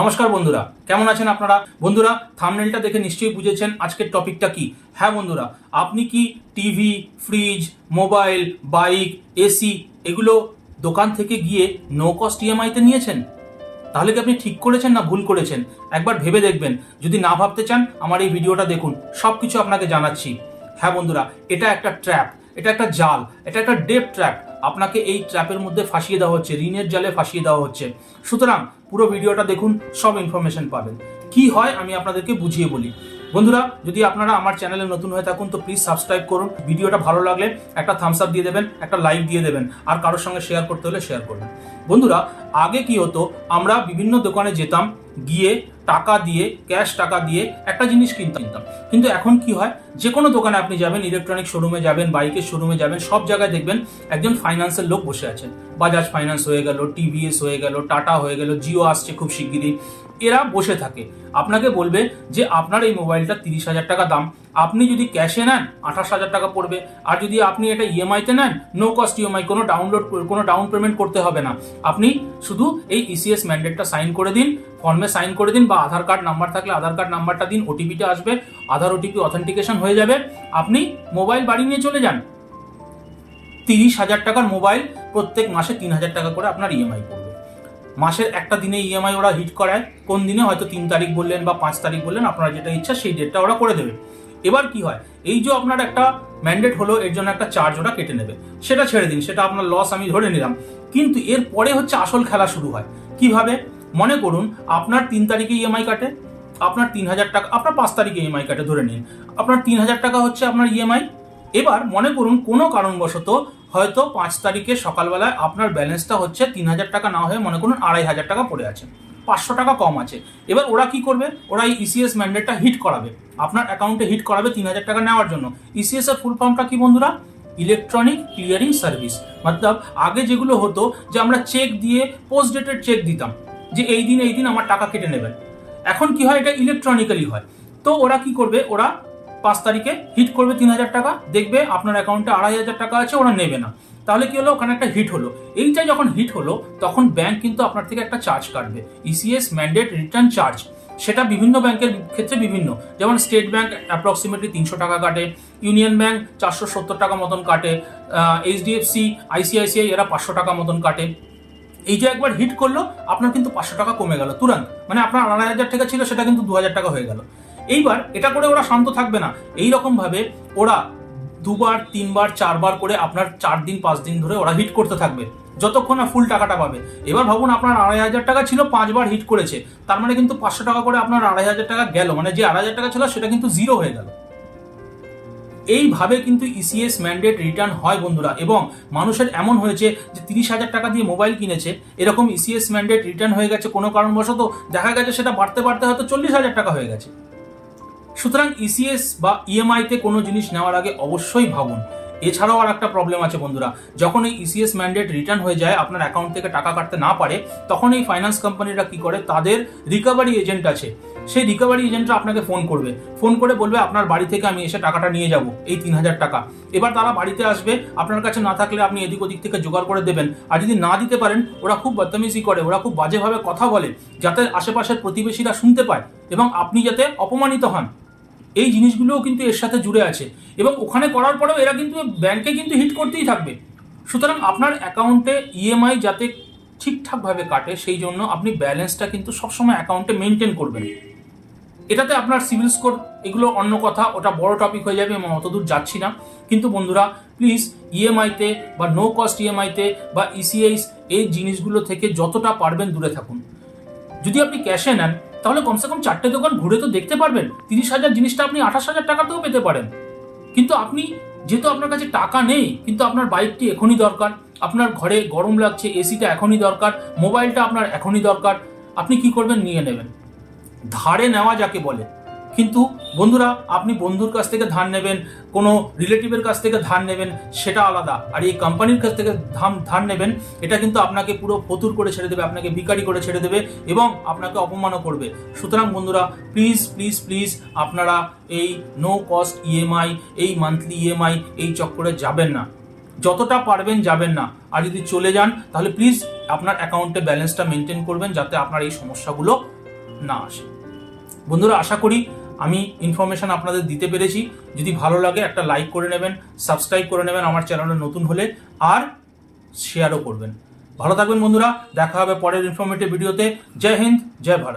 নমস্কার বন্ধুরা, কেমন আছেন আপনারা? বন্ধুরা, থামনেলটা দেখে নিশ্চয়ই বুঝেছেন আজকের টপিকটা কি। হ্যাঁ বন্ধুরা, আপনি কি TV, fridge, mobile, bike, AC এগুলো দোকান থেকে গিয়ে নো কস্ট ইএমআইতে নিয়েছেন? তাহলে কি আপনি ঠিক করেছেন না ভুল করেছেন? একবার ভেবে দেখবেন। যদি না ভাবতে চান, আমার এই ভিডিওটা দেখুন সব কিছু আপনাকে জানাচ্ছি। হ্যাঁ বন্ধুরা, এটা একটা ট্র্যাপ, এটা একটা জাল, এটা একটা ডেপ ট্র্যাপ। আপনাকে এই ট্র্যাপের মধ্যে ফাঁসিয়ে দেওয়া হচ্ছে, ঋণের জালে ফাঁসিয়ে দেওয়া হচ্ছে। সুতরাং পুরো ভিডিওটা দেখুন সব ইনফরমেশন পাবেন। কি হয় আমি আপনাদেরকে বুঝিয়ে বলি। বন্ধুরা, যদি আপনারা আমার চ্যানেলে নতুন হয়ে থাকুন, তো প্লিজ সাবস্ক্রাইব করুন। ভিডিওটা ভালো লাগলে একটা থামস আপ দিয়ে দেবেন, একটা লাইক দিয়ে দেবেন, আর কারোর সঙ্গে শেয়ার করতে হলে শেয়ার করবেন বন্ধুরা, আগে কি হতো, আমরা বিভিন্ন দোকানে যেতাম, গিয়ে টাকা দিয়ে ক্যাশ টাকা দিয়ে একটা জিনিস কিনতাম। কিন্তু এখন কি হয় যে কোনো দোকানে আপনি যাবেন ইলেকট্রনিক শোরুমে যাবেন বাইকের শোরুমে যাবেন, সব জায়গায় দেখবেন একজন ফাইন্যান্সের লোক বসে আছেন। বাজাজ ফাইন্যান্স হয়ে গেল টিভিএস হয়ে গেল টাটা হয়ে গেল জিও আসছে খুব শিগগিরই। এরা বসে থাকে। আপনাকে বলবে যে, আপনার এই মোবাইলটা তিরিশ হাজার টাকা দাম। আপনি যদি ক্যাশে নেন, আঠাশ হাজার টাকা পড়বে। আর যদি আপনি এটা ইএমআইতে নেন নো কস্ট ইএমআই কোনো ডাউনলোড কোনো ডাউন পেমেন্ট করতে হবে না। আপনি শুধু এই E ইসিএস ম্যান্ডেটটা সাইন করে দিন ফর্মে সাইন করে দিন বা আধার কার্ড নাম্বার থাকলে আধার কার্ড নাম্বারটা দিন ওটিপিটা আসবে, আধার ওটিপি অথেন্টিকেশন হয়ে যাবে। আপনি মোবাইল বাড়ি নিয়ে চলে যান। তিরিশ হাজার টাকার মোবাইল প্রত্যেক মাসে তিন হাজার টাকা করে আপনার ইএমআই পড়বে মাসের একটা দিনে ইএমআই ওরা হিট করায়, কোন দিনে? হয়তো তিন তারিখ বললেন বা পাঁচ তারিখ বললেন, আপনার যেটা ইচ্ছা সেই ডেটটা ওরা করে দেবে। এবার কি হয়? এই যে আপনার একটা ম্যান্ডেট হলো, এর জন্য একটা চার্জ ওরা কেটে নেবে। সেটা ছেড়ে দিন, সেটা আপনার লস আমি ধরে নিলাম। কিন্তু এর পরে হচ্ছে আসল খেলা শুরু হয়। কীভাবে? মনে করুন, আপনার তিন তারিখে ইএমআই কাটে, আপনার তিন হাজার টাকা, আপনার পাঁচ তারিখে ইএমআই কাটে, ধরে নিন। আপনার তিন হাজার টাকা হচ্ছে আপনার ইএমআই এবার মনে করুন কোনো কারণবশত হয়তো পাঁচ তারিখে সকালবেলায় আপনার ব্যালেন্সটা হচ্ছে তিন হাজার টাকা না হয়ে মনে করুন আড়াই হাজার টাকা পড়ে আছে। পাঁচশো টাকা কম আছে। এবার ওরা কি করবে? ওরা এই ইসিএস ম্যান্ডেটটা হিট করাবে। আপনার অ্যাকাউন্টে হিট করাবে তিন হাজার টাকা নেওয়ার জন্য। ইসিএস এর ফুল ফর্মটা কি বন্ধুরা? ইলেকট্রনিক ক্লিয়ারিং সার্ভিস মতলব আগে যেগুলো হতো যে আমরা চেক দিয়ে পোস্ট ডেটেড চেক দিতাম যে এই দিন এই দিন আমার টাকা কেটে নেবেন। এখন কি হয়? এটা ইলেকট্রনিক্যালি হয়। তো ওরা কি করবে? ওরা পাঁচ তারিখে হিট করবে তিন হাজার টাকা, দেখবে আপনার অ্যাকাউন্টে আড়াই হাজার টাকা আছে, ওরা নেবে না। তাহলে কি হলো? ওখানে একটা হিট হলো। এইটা যখন হিট হলো, তখন ব্যাংক কিন্তু আপনার থেকে একটা চার্জ কাটবে। ইসিএস ম্যান্ডেট রিটার্ন চার্জ সেটা বিভিন্ন ব্যাংকের ক্ষেত্রে বিভিন্ন। যেমন স্টেট ব্যাংক অ্যাপ্রক্সিমেটলি তিনশো টাকা কাটে ইউনিয়ন ব্যাংক চারশো সত্তর টাকা মতন কাটে এইচডিএফসি আইসিআইসিআই এরা পাঁচশো টাকা মতন কাটে। এই যে একবার হিট করল, আপনার কিন্তু পাঁচশো টাকা কমে গেল, তুরান্ত। মানে আপনার আড়াই হাজার টাকা ছিল, সেটা কিন্তু দু হাজার টাকা হয়ে গেল। এইবার এটা করে ওরা শান্ত থাকবে না। এই রকম ভাবে ওরা দুবার, তিনবার, চারবার করে আপনার চার দিন, পাঁচ দিন ধরে ওরা হিট করতে থাকবে। যতক্ষণ না ফুল টাকাটা পাবে। এবার ভাবুন আপনার আড়াই হাজার টাকা ছিল, পাঁচবার হিট করেছে। তার মানে কিন্তু পাঁচশো টাকা করে আপনার আড়াই হাজার টাকা গেল। মানে যে আড়াই হাজার টাকা ছিল, সেটা কিন্তু জিরো হয়ে গেল। এইভাবে কিন্তু ইসিএস ম্যান্ডেট রিটার্ন হয় বন্ধুরা। এবং মানুষের এমন হয়েছে যে তিরিশ হাজার টাকা দিয়ে মোবাইল কিনেছে। এরকম ইসিএস ম্যান্ডেট রিটার্ন হয়ে গেছে কোনো কারণবশত। দেখা গেছে সেটা বাড়তে বাড়তে হয়তো চল্লিশ হাজার টাকা হয়ে গেছে। সুতরাং ইসিএস বা ইএমআইতে কোনো জিনিস নেওয়ার আগে অবশ্যই ভাবুন। এছাড়াও আর একটা প্রবলেম আছে বন্ধুরা। যখন এই E ইসিএস ম্যান্ডেট রিটার্ন হয়ে যায়, আপনার অ্যাকাউন্ট থেকে টাকা কাটতে না পারে, তখন এই ফাইন্যান্স কোম্পানিরা কি করে? তাদের রিকভারি এজেন্ট আছে। সেই রিকভারি এজেন্টরা আপনাকে ফোন করবে। ফোন করে বলবে, আপনার বাড়ি থেকে আমি এসে টাকাটা নিয়ে যাব, এই তিন হাজার টাকা। এবার তারা বাড়িতে আসবে, আপনার কাছে না থাকলে আপনি এদিক ওদিক থেকে জোগাড় করে দেবেন। আর যদি না দিতে পারেন, ওরা খুব বদতমিজি করে, ওরা খুব বাজেভাবে কথা বলে, যাতে আশেপাশের প্রতিবেশীরা শুনতে পায় এবং আপনি যাতে অপমানিত হন। এই জিনিসগুলোও কিন্তু এর সাথে জুড়ে আছে। এবং ওখানে করার পরেও এরা কিন্তু ব্যাংকে কিন্তু হিট করতেই থাকবে। সুতরাং আপনার অ্যাকাউন্টে ইএমআই যাতে ঠিকঠাকভাবে কাটে, সেই জন্য আপনি ব্যালেন্সটা কিন্তু সবসময় অ্যাকাউন্টে মেনটেন করবেন। এটাতে আপনার সিভিল স্কোর, এগুলো অন্য কথা, ওটা বড় টপিক হয়ে যাবে, আমি অতদূর যাচ্ছি না। কিন্তু বন্ধুরা প্লিজ ইএমআইতে বা নো কস্ট ইএমআইতে বা E ইসিআইস এই জিনিসগুলো থেকে যতটা পারবেন দূরে থাকুন। যদি আপনি ক্যাশে নেন তাহলে কমসে কম চারটে দোকান ঘুরে তো দেখতে পারবেন। তিরিশ হাজার জিনিসটা আপনি আঠাশ হাজার টাকাতেও পেতে পারেন। কিন্তু আপনি, যেহেতু আপনার কাছে টাকা নেই, কিন্তু আপনার বাইকটি এখনই দরকার, আপনার ঘরে গরম লাগছে, এসিটা এখনই দরকার, মোবাইলটা আপনার এখনই দরকার, আপনি কি করবেন? নিয়ে নেবেন। ধারে নেওয়া যাকে বলে। কিন্তু বন্ধুরা, আপনি বন্ধুর কাছ থেকে ধার নেবেন, কোনো রিলেটিভের কাছ থেকে ধার নেবেন, সেটা আলাদা। আর এই কোম্পানির কাছ থেকে ধার ধার নেবেন, এটা কিন্তু আপনাকে পুরো ফতুর করে ছেড়ে দেবে, আপনাকে বিকারি করে ছেড়ে দেবে এবং আপনাকে অপমানও করবে। সুতরাং বন্ধুরা প্লিজ প্লিজ প্লিজ আপনারা এই নো কস্ট ইএমআই এই মান্থলি ইএমআই এই চক্করে যাবেন না। যতটা পারবেন যাবেন না। আর যদি চলে যান, তাহলে প্লিজ আপনার অ্যাকাউন্টে ব্যালেন্সটা মেনটেন করবেন, যাতে আপনার এই সমস্যাগুলো না আসে। বন্ধুরা, আশা করি আমি ইনফরমেশন আপনাদের দিতে পেরেছি। যদি ভালো লাগে, একটা লাইক করে নেবেন সাবস্ক্রাইব করে নেবেন আমার চ্যানেলে নতুন হলে, আর শেয়ারও করবেন। ভালো থাকবেন বন্ধুরা, দেখা হবে পরের ইনফরমেটিভ ভিডিওতে জয় হিন্দ, জয় ভারত।